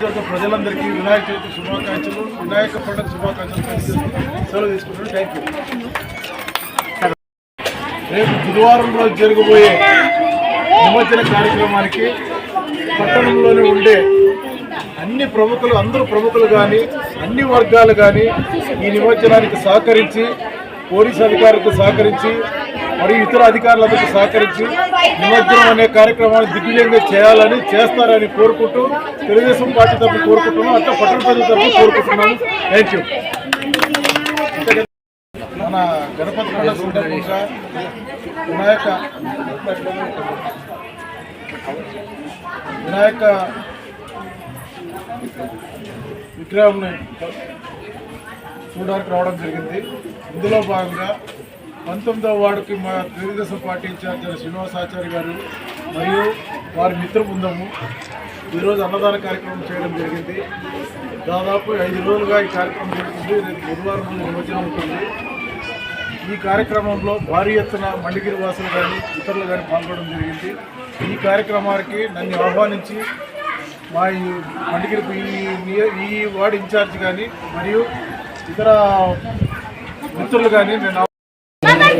ప్రజలందరికీ వినాయక చవితి శుభాకాంక్షలు వినాయక పండుగ శుభాకాంక్షలు సెలవు తీసుకుంటున్నాను. థ్యాంక్ యూ రేపు బుధవారం రోజు జరగబోయే నిమజ్జన కార్యక్రమానికి పట్టణంలోనే ఉండే అన్ని ప్రముఖులు అందరూ ప్రముఖులు కానీ అన్ని వర్గాలు కానీ ఈ నిమజ్జనానికి సహకరించి పోలీసు అధికారులకు సహకరించి మరియు ఇతర అధికారులందరికీ సహకరించి నిమజ్జనం అనే కార్యక్రమాన్ని దిగ్విజయంగా చేయాలని చేస్తారని కోరుకుంటూ తెలుగుదేశం పార్టీ తరఫున కోరుకుంటున్నాం. అట్లా పట్టణ ప్రజల తరఫున కోరుకుంటున్నాను థ్యాంక్ యూ మన గణపతి పండుగ సందర్భంగా వినాయక వినాయక విగ్రహంని చూడడానికి రావడం జరిగింది. ఇందులో భాగంగా పంతొమ్మిదవ వార్డుకి మా తెలుగుదేశం పార్టీ ఇన్ఛార్జ్ శ్రీనివాసాచారి గారు మరియు వారి మిత్ర బృందము ఈరోజు అన్నదాన కార్యక్రమం చేయడం జరిగింది. దాదాపు ఐదు రోజులుగా ఈ కార్యక్రమం జరుగుతుంది. రేపు బుధవారం రోజు నిమజ్జనం ఉంటుంది ఈ కార్యక్రమంలో భారీ ఎత్తున మండిగిరి వాసులు కానీ ఇతరులు కానీ పాల్గొనడం జరిగింది. ఈ కార్యక్రమానికి నన్ను ఆహ్వానించి మా ఈ మండిగిరి ఈ ఈ వార్డు ఇన్ఛార్జ్ కానీ మరియు ఇతర మిత్రులు కానీ నేను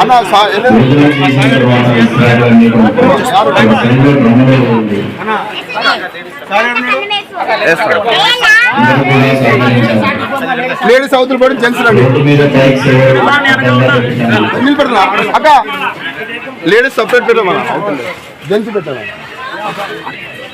అన్న లేడీస్ అవుతులు పడి జెంట్స్ రండి. నిలబెడతా అక్క. Ladies separate పెట్టమన్నా gents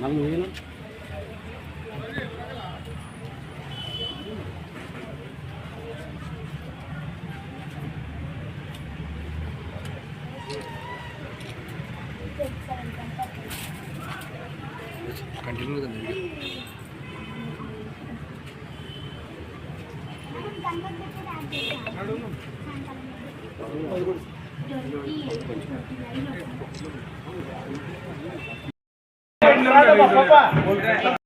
năm mươi lắm. Continue തന്നെ selalu bapak-bapak.